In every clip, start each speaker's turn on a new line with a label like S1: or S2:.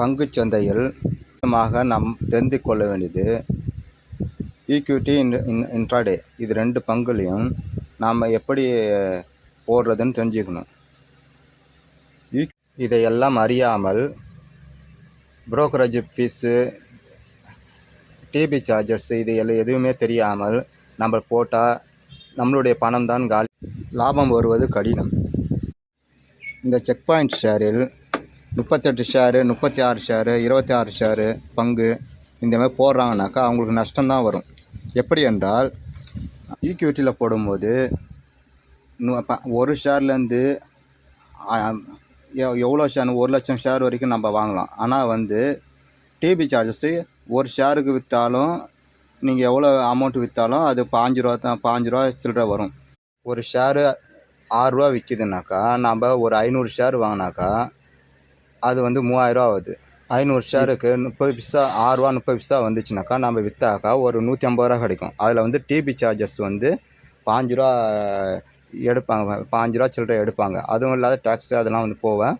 S1: பங்குச் சந்தையில் முக்கியமாக நாம் தெரிந்து கொள்ள வேண்டியது ஈக்விட்டி இன் இன்ட்ராடே இது ரெண்டு பங்குலையும் நாம் எப்படி போடுறதுன்னு தெரிஞ்சுக்கணும். இதையெல்லாம் அறியாமல் புரோக்கரேஜ் ஃபீஸு டிபி சார்ஜஸ் இது எல்லாம் எதுவுமே தெரியாமல் நம்ம போட்டால் நம்மளுடைய பணம் தான் காலி லாபம் வருவது கடினம். இந்த செக் பாயிண்ட் ஷேரில் முப்பத்தெட்டு ஷேரு முப்பத்தி ஆறு ஷேரு இருபத்தி ஆறு ஷேரு பங்கு இந்த மாதிரி போடுறாங்கனாக்கா அவங்களுக்கு நஷ்டம்தான் வரும். எப்படி என்றால் ஈக்விட்டியில் போடும்போது ஒரு ஷேர்லேருந்து எவ்வளோ ஷேர் ஒரு லட்சம் ஷேர் வரைக்கும் நம்ம வாங்கலாம். ஆனால் வந்து டிபி சார்ஜஸ்ஸு ஒரு ஷேருக்கு விற்றாலும் நீங்கள் எவ்வளோ அமௌண்ட் விற்றாலும் அது பாஞ்சு ரூபா தான் பாஞ்சு ரூபா சில்லற வரும். ஒரு ஷேரு ஆறுரூவா விற்கிதுனாக்கா நம்ம ஒரு ஐநூறு ஷேர் வாங்கினாக்கா அது வந்து மூவாயிரரூவா ஆகுது. ஐநூறு ஷேருக்கு முப்பது பிசா ஆறுரூவா முப்பது பிசா வந்துச்சுனாக்கா நம்ம விற்றாக்கா ஒரு நூற்றி ஐம்பது ரூபா கிடைக்கும். அதில் வந்து டிபி சார்ஜஸ் வந்து பாஞ்சு ரூபா எடுப்பாங்க. பாஞ்சு ரூபா சில்லறை எடுப்பாங்க. அதுவும் இல்லாத டேக்ஸு அதெல்லாம் வந்து போவேன்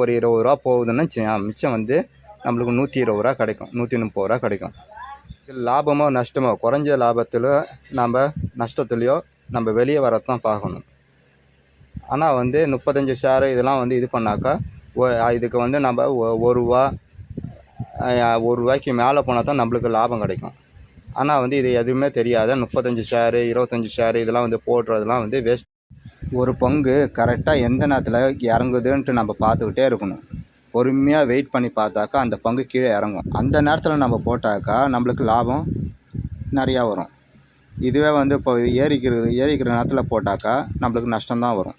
S1: ஒரு இருபது ரூபா போகுதுன்னு. மிச்சம் வந்து நம்மளுக்கு நூற்றி இருபது ரூபா கிடைக்கும். நூற்றி முப்பது ரூபா கிடைக்கும். இது லாபமோ நஷ்டமோ குறைஞ்ச லாபத்தில் நம்ம நஷ்டத்துலேயோ நம்ம வெளியே வரத்தான் பார்க்கணும். ஆனால் வந்து முப்பத்தஞ்சு ஷேரு இதெல்லாம் வந்து இது பண்ணாக்கா இதுக்கு வந்து நம்ம ஒ- ஒரு ரூபா ஒரு ரூபாய்க்கு மேலே போனால் தான் நம்மளுக்கு லாபம் கிடைக்கும். ஆனால் வந்து இது எதுவுமே தெரியாத. முப்பத்தஞ்சு ஷேரு இருபத்தஞ்சி ஷேரு இதெல்லாம் வந்து போடுறதெல்லாம் வந்து வேஸ்ட் ஒரு பங்கு கரெக்டாக எந்த நேரத்தில் இறங்குதுன்ட்டு நம்ம பார்த்துக்கிட்டே இருக்கணும். பொறுமையாக வெயிட் பண்ணி பார்த்தாக்கா அந்த பங்கு கீழே இறங்கும். அந்த நேரத்தில் நம்ம போட்டாக்கா நம்மளுக்கு லாபம் நிறையா வரும். இதுவே வந்து இப்போ ஏறிக்கிறது ஏறிக்கிற நேரத்தில் போட்டாக்கா நம்மளுக்கு நஷ்டம்தான் வரும்.